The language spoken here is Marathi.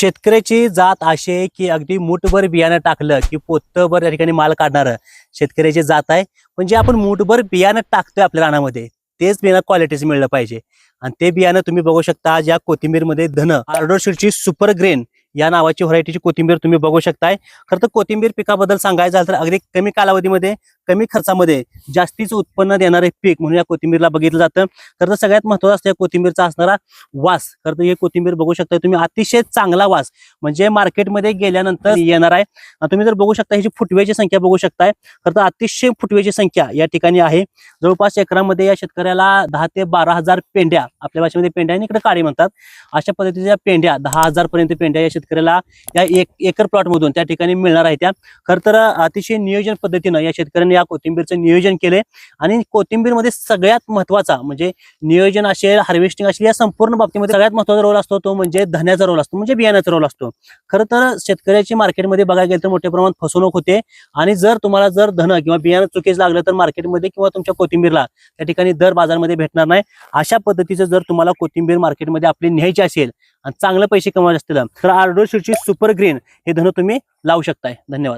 शेतकऱ्याची जात अशी आहे की अगदी मुठभर बियाणं टाकलं की पोतभर या ठिकाणी माल काढणारं शेतकऱ्याची जात आहे. पण जे आपण मुठभर बियाणं टाकतोय आपल्या रानामध्ये तेच बियाणं क्वालिटीचं मिळलं पाहिजे. आणि ते बियाणं तुम्ही बघू शकता आज या कोथिंबीरमध्ये धन आर्डोशीटची सुपर ग्रेन या नावाची व्हरायटीची कोथिंबीर तुम्ही बघू शकताय. खरं तर कोथिंबीर पिकाबद्दल सांगायचं झालं तर अगदी कमी कालावधीमध्ये कमी खर्चामध्ये जास्तीचं उत्पन्न देणारे पीक म्हणून या कोथिंबीरला बघितलं जातं. खरं तर सगळ्यात महत्वाचं असतं या कोथिंबीरचा असणारा वास. खरं तर हे कोथिंबीर बघू शकता तुम्ही अतिशय चांगला वास. म्हणजे मार्केटमध्ये गेल्यानंतर येणार आहे. तुम्ही जर बघू शकता ह्याची फुटव्याची संख्या बघू शकताय. खरं तर अतिशय फुटव्याची संख्या या ठिकाणी आहे. जवळपास एकरामध्ये या शेतकऱ्याला दहा ते बारा हजार पेंड्या आपल्या भाषेमध्ये पेंड्या आणि इकडे काळी म्हणतात. अशा पद्धतीच्या पेंड्या दहा हजार पर्यंत पेंड्या या शेतकऱ्याला या एक एकर प्लॉट मधून त्या ठिकाणी मिळणार आहे त्या. खरं तर अतिशय नियोजन पद्धतीनं या शेतकऱ्यांनी या कोथिंबीरचं नियोजन केले आणि कोथिंबीरमध्ये सगळ्यात महत्त्वाचा म्हणजे नियोजन असेल हार्वेस्टिंग असेल या संपूर्ण बाबतीमध्ये सगळ्यात महत्त्वाचा रोल असतो तो म्हणजे धन्याचा रोल असतो म्हणजे बियाण्याचा रोल असतो. खरं तर शेतकऱ्याची मार्केटमध्ये बघायला गेलं तर मोठ्या प्रमाणात फसवणूक होते. आणि जर तुम्हाला जर धन किंवा बियाणं चुकीच लागलं तर मार्केटमध्ये किंवा तुमच्या कोथिंबीरला त्या ठिकाणी दर बाजारमध्ये भेटणार नाही. अशा पद्धतीचं जर तुम्हाला कोथिंबीर मार्केटमध्ये आपली न्यायची असेल आणि चांगले पैसे कमवायचे असतील तर आर्डोशीटची सुपर ग्रीन हे धन तुम्ही लावू शकताय. धन्यवाद.